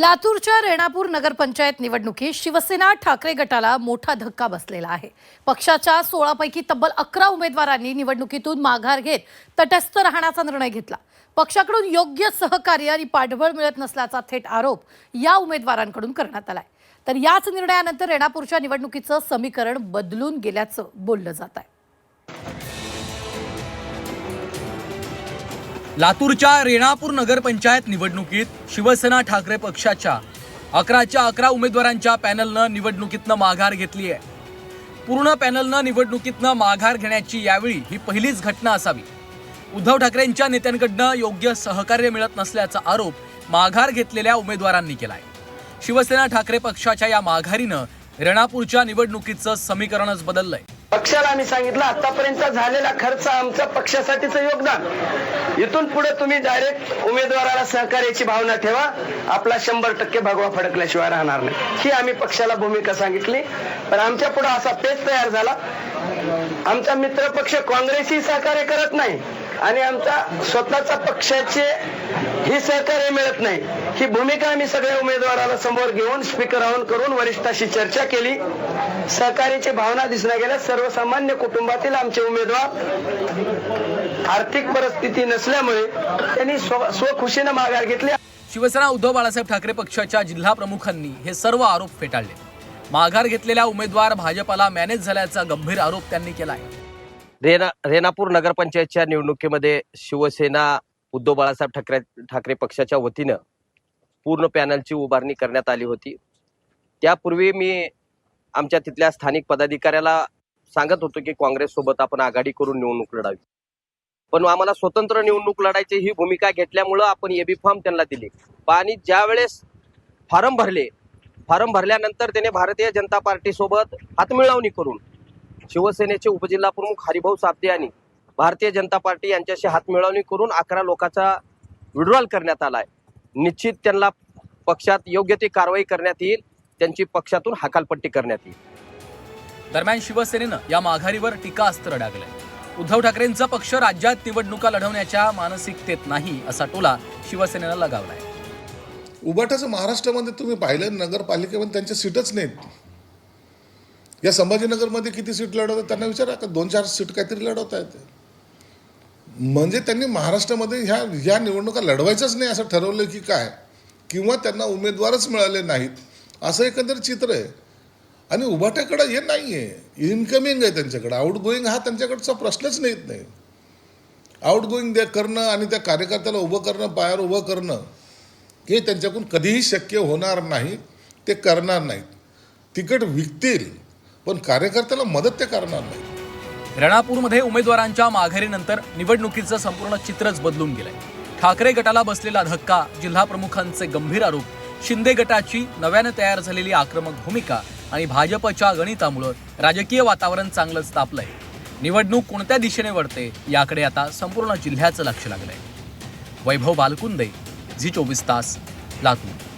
लातूरच्या रेणापूर नगरपंचायत निवडणुकीत शिवसेना ठाकरे गटाला मोठा धक्का बसलेला आहे. पक्षाच्या सोळापैकी तब्बल अकरा उमेदवारांनी निवडणुकीतून माघार घेत तटस्थ राहण्याचा निर्णय घेतला. पक्षाकडून योग्य सहकार्य आणि पाठबळ मिळत नसल्याचा थेट आरोप या उमेदवारांकडून करण्यात आलाय. तर याच निर्णयानंतर रेणापूरच्या निवडणुकीचं समीकरण बदलून गेल्याचं बोललं जात आहे. लातूरच्या रेणापूर नगरपंचायत निवडणुकीत शिवसेना ठाकरे पक्षाच्या अकराच्या अकरा उमेदवारांच्या पॅनलनं निवडणुकीतनं माघार घेतली आहे. पूर्ण पॅनलनं निवडणुकीतनं माघार घेण्याची यावेळी ही पहिलीच घटना असावी. उद्धव ठाकरेंच्या नेत्यांकडनं योग्य सहकार्य मिळत नसल्याचा आरोप माघार घेतलेल्या उमेदवारांनी केलाय. शिवसेना ठाकरे पक्षाच्या या माघारीनं रेणापूरच्या निवडणुकीचं समीकरणच बदललंय. पक्षाला आम्ही सांगितलं आतापर्यंत झालेला खर्च आमचा पक्षासाठीच योगदान. इथून पुढे तुम्ही डायरेक्ट उमेदवाराला सहकार्याची भावना ठेवा. आपला शंभर टक्के भगवा फडकल्याशिवाय राहणार नाही. ही आम्ही पक्षाला भूमिका सांगितली. पण आमच्या पुढे असा पेच तयार झाला. आमचा मित्र पक्ष काँग्रेसही सहकार्य करत नाही आणि आमचा स्वतःचा पक्षाचे ही सहकार्य मिळत नाही. ही भूमिका आम्ही सगळ्या उमेदवाराला समोर घेऊन स्पीकर ऑन करून वरिष्ठाशी चर्चा केली. सहकार्याची भावना दिसण्या गेल्या. सर्वसामान्य कुटुंबातील आमचे उमेदवार आर्थिक परिस्थिती नसल्यामुळे त्यांनी स्व स्वखुशीनं माघार घेतली. शिवसेना उद्धव बाळासाहेब ठाकरे पक्षाच्या जिल्हा प्रमुखांनी हे सर्व आरोप फेटाळले. माघार घेतलेल्या उमेदवार भाजपाला मॅनेज झाल्याचा गंभीर आरोप त्यांनी केला आहे रेना रेणापूर नगरपंचायतच्या निवडणुकीमध्ये शिवसेना उद्धव बाळासाहेब ठाकरे ठाकरे पक्षाच्या वतीनं पूर्ण पॅनलची उभारणी करण्यात आली होती. त्यापूर्वी मी आमच्या तिथल्या स्थानिक पदाधिकाऱ्याला सांगत होतो की काँग्रेससोबत आपण आघाडी करून निवडणूक लढावी. पण आम्हाला स्वतंत्र निवडणूक लढायची ही भूमिका घेतल्यामुळं आपण एबी फॉर्म त्यांना दिले. आणि ज्यावेळेस फॉर्म भरले फॉर्म भरल्यानंतर त्याने भारतीय जनता पार्टीसोबत हातमिळवणी करून शिवसेनेचे उपजिल्हाप्रमुख हरिभाऊ साबदे यांनी भारतीय जनता पार्टी यांच्याशी हातमिळवणी करून अकरा लोकांचा विड्रॉल करण्यात आलाय. निश्चित त्यांना पक्षात योग्य ती कारवाई करण्यात येईल त्यांची पक्षातून हकालपट्टी करण्यात येईल. दरम्यान शिवसेनेनं या माघारीवर टीकास्त्र डागलंय. उद्धव ठाकरेंचा पक्ष राज्यात निवडणुका लढवण्याच्या मानसिकतेत नाही असा टोला शिवसेनेनं लगावलाय. उबाटाचं महाराष्ट्रामध्ये तुम्ही पाहिलं नगरपालिकेमध्ये त्यांच्या सीटच नाहीत. या संभाजीनगरमध्ये किती सीट लढवतात त्यांना विचारा का दोन चार सीट काहीतरी लढवता येते. म्हणजे त्यांनी महाराष्ट्रामध्ये ह्या ह्या निवडणुका लढवायच्याच नाही असं ठरवलं की काय किंवा त्यांना उमेदवारच मिळाले नाहीत असं एकंदर चित्र आहे. आणि उभाट्याकडं हे नाही आहे इनकमिंग आहे त्यांच्याकडं. आउटगोईंग हा त्यांच्याकडचा प्रश्नच नाहीत. नाही आउटगोईंग द्या करणं आणि त्या कार्यकर्त्याला उभं करणं पायावर उभं करणं हे त्यांच्याकडून कधीही शक्य होणार नाही ते करणार नाहीत. तिकट विकतील पण कार्यकर्त्याला मदत ते करणार नाहीत. रणापूरमध्ये उमेदवारांच्या माघारीनंतर निवडणुकीचं संपूर्ण चित्रच बदलून गेलंय. ठाकरे गटाला बसलेला धक्का जिल्हा प्रमुखांचे गंभीर आरोप शिंदे गटाची नव्यानं तयार झालेली आक्रमक भूमिका आणि भाजपच्या गणितामुळं राजकीय वातावरण चांगलंच तापलंय. निवडणूक कोणत्या दिशेने वळते याकडे आता संपूर्ण जिल्ह्याचं लक्ष लागलंय. वैभव बालकुंदे झी चोवीस तास लातूर